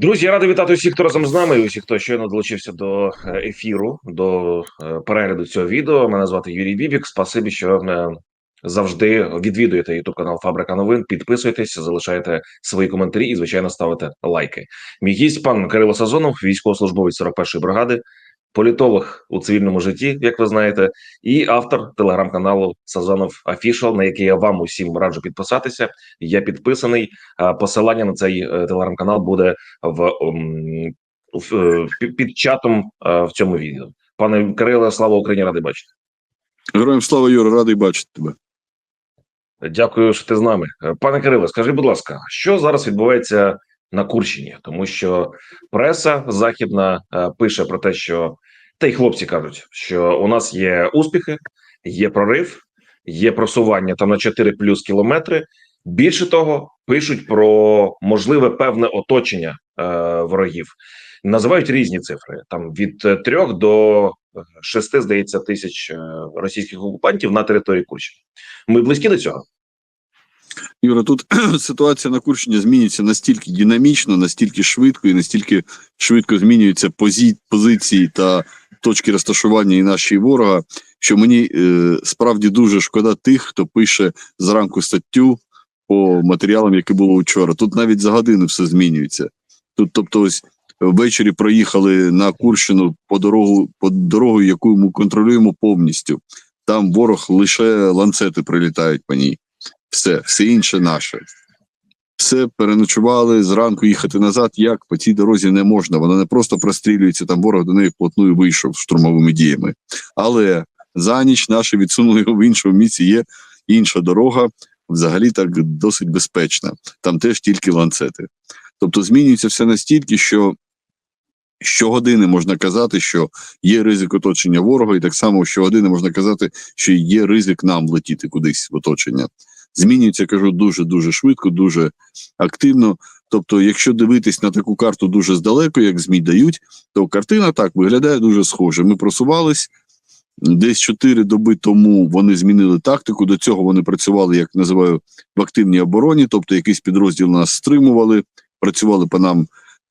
Друзі, я радий вітати усіх, хто разом з нами, і усіх, хто щойно долучився до е, ефіру, до е, перегляду цього відео. Мене звати Юрій Бібік. Спасибі, що завжди відвідуєте youtube канал Фабрика новин. Підписуйтесь, залишайте свої коментарі і, звичайно, ставите лайки. Мій гість пан Кирило Сазонов, військовослужбовець 41-ї бригади, політолог у цивільному житті, як ви знаєте, і автор телеграм-каналу Сазонов Official, на який я вам усім раджу підписатися. Я підписаний. Посилання на цей е, телеграм-канал буде в, в е, під- чатом е, в цьому відео. Пане Кириле, слава Україні, радий бачити. Героям слава Юра, радий бачити тебе. Дякую, що ти з нами. Пане Кириле, скажи, будь ласка, що зараз відбувається на Курщині? Тому що преса західна е, пише про те, що та й хлопці кажуть, що у нас є успіхи, є прорив, є просування там на 4 плюс кілометри. Більше того, пишуть про можливе певне оточення е, ворогів. Називають різні цифри: там від 3 до 6, здається, тисяч е, російських окупантів на території Курщини. Ми близькі до цього. Юра, тут ситуація на Курщині змінюється настільки динамічно, настільки швидко і настільки швидко змінюються позі... позиції та точки розташування і наші ворога, що мені е, справді дуже шкода тих, хто пише зранку статтю по матеріалам, які було вчора. Тут навіть за годину все змінюється. Тут, тобто, ось ввечері проїхали на Курщину по дорогу, по дорогу, яку ми контролюємо повністю. Там ворог лише ланцети прилітають по ній. Все, все інше наше. Все переночували зранку їхати назад. Як по цій дорозі не можна. Вона не просто прострілюється, там ворог до неї вплотную вийшов штурмовими діями. Але за ніч наші відсунули в іншому місці. Є інша дорога, взагалі так досить безпечна. Там теж тільки ланцети. Тобто змінюється все настільки, що щогодини можна казати, що є ризик оточення ворога, і так само щогодини можна казати, що є ризик нам летіти кудись в оточення змінюється, кажу, дуже дуже швидко, дуже активно. Тобто, якщо дивитись на таку карту дуже здалеку, як ЗМІ дають, то картина так виглядає дуже схоже. Ми просувались десь 4 доби тому. Вони змінили тактику. До цього вони працювали, як називаю, в активній обороні, тобто якийсь підрозділ нас стримували, працювали по нам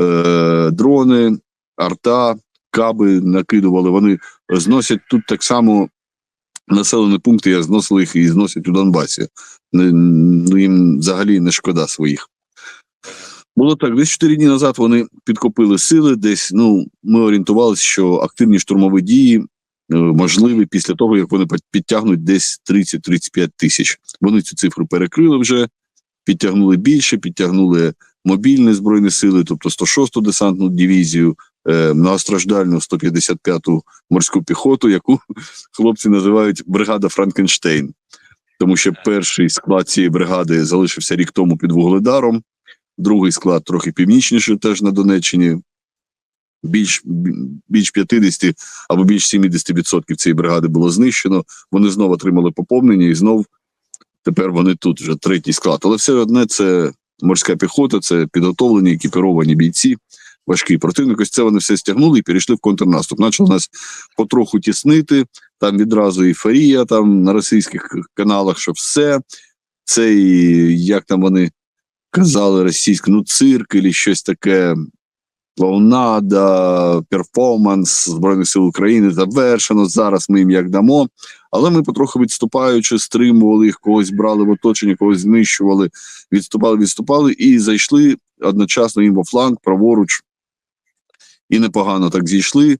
е- дрони, арта, каби накидували. Вони зносять тут так само населені пункти, як зносили їх і зносять у Донбасі. Ну, їм взагалі не шкода своїх. Було так, десь 4 дні назад вони підкопили сили. Десь ну ми орієнтувалися, що активні штурмові дії е, можливі після того, як вони підтягнуть десь 30-35 тисяч. Вони цю цифру перекрили вже, підтягнули більше, підтягнули мобільні збройні сили, тобто 106-ту десантну дивізію, многостраждальну 155-ту морську піхоту, яку хлопці називають бригада Франкенштейн, тому що перший склад цієї бригади залишився рік тому під вугледаром, другий склад трохи північніше, теж на Донеччині. Більш більш 50 або більш 70% цієї бригади було знищено. Вони знову отримали поповнення, і знов тепер вони тут вже третій склад. Але все одне це морська піхота, це підготовлені, екіпіровані бійці, важкий противник. Ось це вони все стягнули і перейшли в контрнаступ. Почали нас потроху тіснити. Там відразу ейфорія там на російських каналах, що все це і, як там вони казали російське, ну цирк і щось таке. Клоунада, перформанс Збройних сил України завершено. Зараз ми їм як дамо. Але ми потроху відступаючи, стримували їх, когось брали в оточення, когось знищували, відступали, відступали і зайшли одночасно їм во фланг, праворуч. І непогано так зійшли.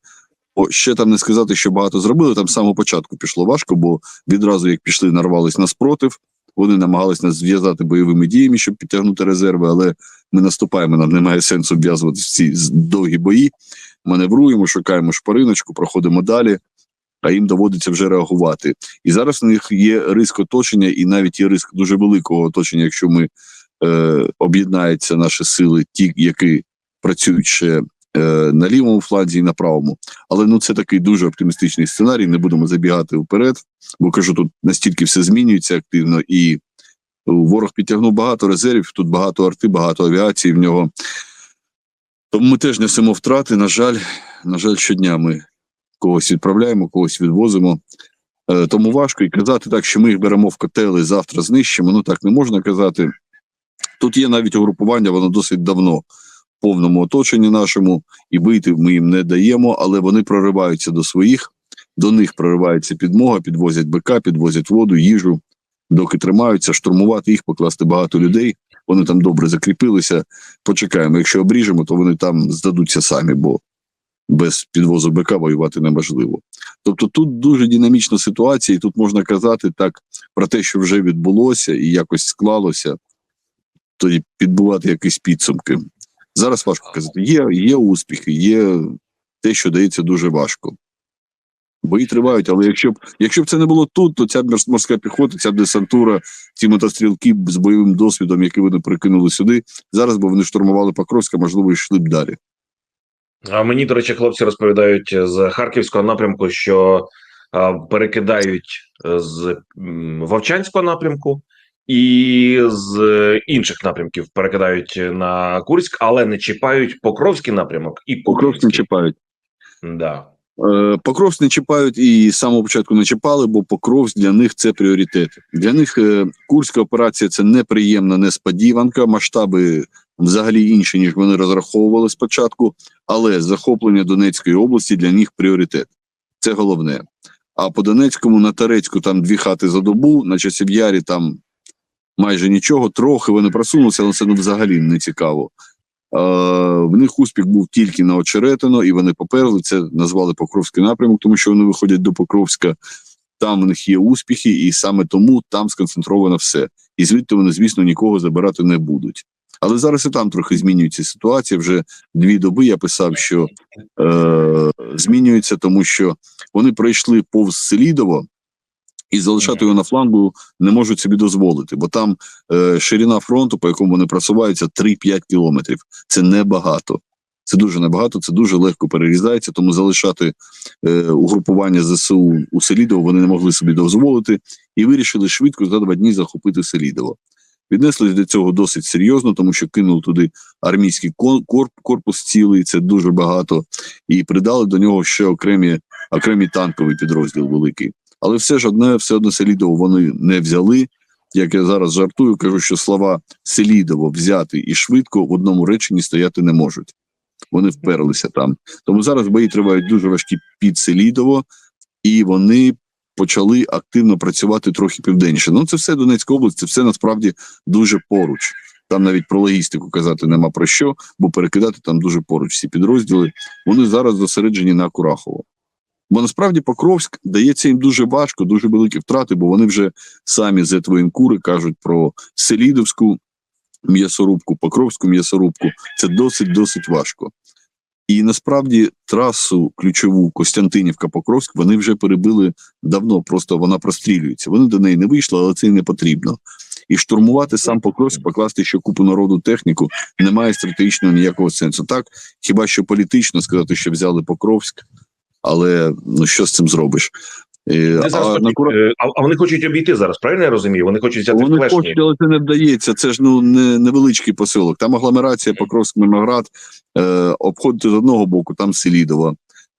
О, ще там не сказати, що багато зробили. Там з самого початку пішло важко, бо відразу як пішли, нарвались на спротив. Вони намагались нас зв'язати бойовими діями, щоб підтягнути резерви, але ми наступаємо. Нам немає сенсу в'язувати ці довгі бої. Маневруємо, шукаємо шпариночку, проходимо далі, а їм доводиться вже реагувати. І зараз у них є риск оточення, і навіть є риск дуже великого оточення, якщо ми е, об'єднаються наші сили, ті, які працюють ще на лівому фланзі і на правому. Але ну це такий дуже оптимістичний сценарій. Не будемо забігати вперед, бо кажу, тут настільки все змінюється активно, і ворог підтягнув багато резервів. Тут багато арти, багато авіації в нього. Тому ми теж несемо втрати. На жаль, на жаль, щодня ми когось відправляємо, когось відвозимо. Е, тому важко і казати так, що ми їх беремо в котели, завтра знищимо. Ну так не можна казати. Тут є навіть угрупування, воно досить давно повному оточенні нашому, і вийти ми їм не даємо, але вони прориваються до своїх, до них проривається підмога, підвозять БК, підвозять воду, їжу, доки тримаються, штурмувати їх, покласти багато людей. Вони там добре закріпилися. Почекаємо. Якщо обріжемо, то вони там здадуться самі, бо без підвозу БК воювати неможливо. Тобто тут дуже динамічна ситуація, і тут можна казати так про те, що вже відбулося і якось склалося, тоді підбувати якісь підсумки. Зараз важко казати. Є, є успіхи, є те, що дається дуже важко. Бої тривають, але якщо б якщо б це не було тут, то ця морс- морська піхота, ця десантура, ці мотострілки з бойовим досвідом, які вони прикинули сюди, зараз би вони штурмували Покровська, можливо, йшли б далі. А мені, до речі, хлопці розповідають з харківського напрямку, що перекидають е, з Вовчанського напрямку і з інших напрямків перекидають на Курськ, але не чіпають Покровський напрямок і Покровськ не чіпають. Е, Да. Покровськ не чіпають і з самого початку не чіпали, бо Покровськ для них це пріоритет. Для них е, Курська операція це неприємна несподіванка, масштаби взагалі інші, ніж вони розраховували спочатку, але захоплення Донецької області для них пріоритет. Це головне. А по Донецькому на Тарецьку там дві хати за добу, на Часів'ярі там майже нічого. Трохи вони просунулися, але це ну, взагалі не цікаво. Е, в них успіх був тільки на очеретино, і вони поперли. Це назвали Покровський напрямок, тому що вони виходять до Покровська. Там в них є успіхи, і саме тому там сконцентровано все. І звідти вони, звісно, нікого забирати не будуть. Але зараз і там трохи змінюється ситуація. Вже дві доби я писав, що е, змінюється, тому що вони пройшли повз Селідово і залишати його на флангу не можуть собі дозволити, бо там е, ширина фронту, по якому вони просуваються, 3-5 кілометрів. Це небагато. Це дуже небагато, це дуже легко перерізається, тому залишати е, угрупування ЗСУ у Селідово вони не могли собі дозволити і вирішили швидко за два дні захопити Селідово. Віднеслись до цього досить серйозно, тому що кинули туди армійський корп- корпус цілий, це дуже багато, і придали до нього ще окремі, окремі танковий підрозділ великий. Але все ж одне, все одно Селідово вони не взяли. Як я зараз жартую, кажу, що слова Селідово взяти і швидко в одному реченні стояти не можуть. Вони вперлися там. Тому зараз бої тривають дуже важкі під Селідово, і вони почали активно працювати трохи південніше. Ну, це все Донецька область, це все насправді дуже поруч. Там навіть про логістику казати нема про що, бо перекидати там дуже поруч всі підрозділи. Вони зараз зосереджені на Курахово. Бо насправді Покровськ дається їм дуже важко, дуже великі втрати, бо вони вже самі з воєнкури кажуть про Селідовську м'ясорубку, Покровську м'ясорубку. Це досить досить важко. І насправді трасу ключову Костянтинівка-Покровськ вони вже перебили давно, просто вона прострілюється. Вони до неї не вийшли, але це і не потрібно. І штурмувати сам Покровськ, покласти ще купу народу техніку, немає стратегічного ніякого сенсу. Так, хіба що політично сказати, що взяли Покровськ, але ну що з цим зробиш? Зараз а на е, а, а вони хочуть обійти зараз, правильно я розумію? Вони хочуть взяти вони клешні. хочуть, але це не вдається. Це ж ну не невеличкий посилок. Там агломерація Покровськ Мирноград. Е, обходити з одного боку, там Селідова.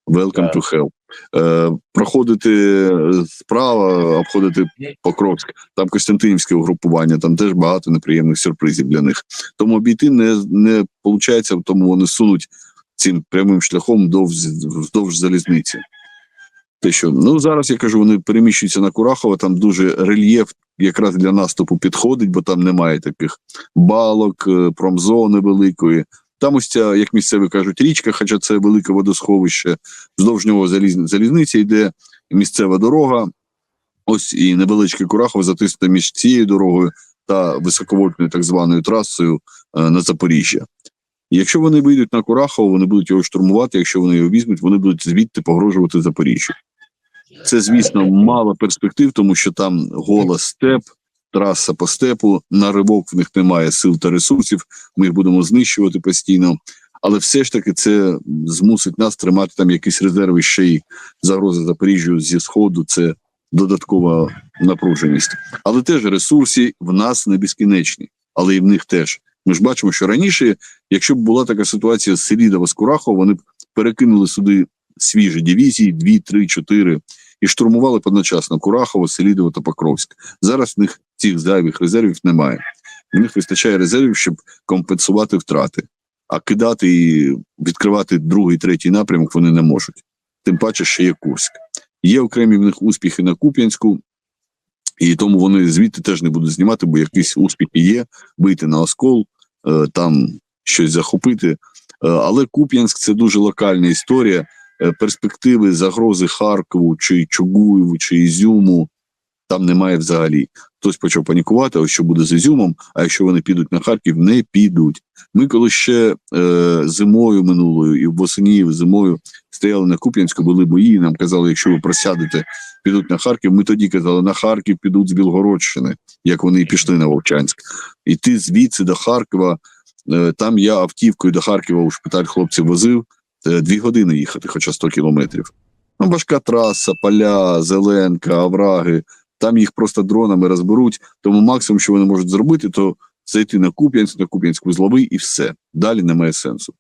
Welcome Так. to hell. Е, проходити справа, обходити Покровськ. Там Костянтинівське угрупування, там теж багато неприємних сюрпризів для них. Тому обійти не, не виходить, тому вони сунуть цим прямим шляхом вдовж, вздовж залізниці. Те, що ну зараз я кажу, вони переміщуються на Курахово, там дуже рельєф якраз для наступу підходить, бо там немає таких балок, е, промзони великої. Там ось ця, як місцеві кажуть, річка, хоча це велике водосховище, вздовж нього заліз, залізниця йде місцева дорога. Ось і невеличке Курахово затиснуте між цією дорогою та високовольтною так званою трасою е, на Запоріжжя. Якщо вони вийдуть на Курахово, вони будуть його штурмувати. Якщо вони його візьмуть, вони будуть звідти погрожувати Запоріжжю. Це, звісно, мало перспектив, тому що там гола степ, траса по степу, на ривок в них немає сил та ресурсів. Ми їх будемо знищувати постійно. Але все ж таки це змусить нас тримати там якісь резерви ще й загрози Запоріжжю зі сходу. Це додаткова напруженість. Але теж ресурси в нас не безкінечні, але і в них теж. Ми ж бачимо, що раніше, якщо б була така ситуація з Селідова з Курахова, вони б перекинули сюди свіжі дивізії, 2, 3, 4, і штурмували б одночасно Курахово, Селідово та Покровськ. Зараз в них цих зайвих резервів немає. В них вистачає резервів, щоб компенсувати втрати. а кидати і відкривати другий, третій напрямок вони не можуть. Тим паче, що є Курськ. Є окремі в них успіхи на Куп'янську, і тому вони звідти теж не будуть знімати, бо якісь успіхи є, вийти на оскол, там щось захопити. Е, але Куп'янськ це дуже локальна історія. Е, перспективи загрози Харкову, чи Чугуєву, чи Ізюму там немає взагалі. Хтось почав панікувати, ось що буде з Ізюмом, а якщо вони підуть на Харків, не підуть. Ми коли ще е, зимою минулою і восені і зимою стояли на Куп'янську, були бої, нам казали, якщо ви просядете, підуть на Харків. Ми тоді казали, на Харків підуть з Білгородщини, як вони і пішли на Вовчанськ. Іти звідси до Харкова. Е, там я автівкою до Харкова у шпиталь хлопців возив. е, Дві години їхати, хоча 100 кілометрів. Ну, важка траса, поля, зеленка, овраги. Там їх просто дронами розберуть. Тому максимум, що вони можуть зробити, то зайти на Куп'янськ, на Куп'янськ вузловий і все. Далі немає сенсу.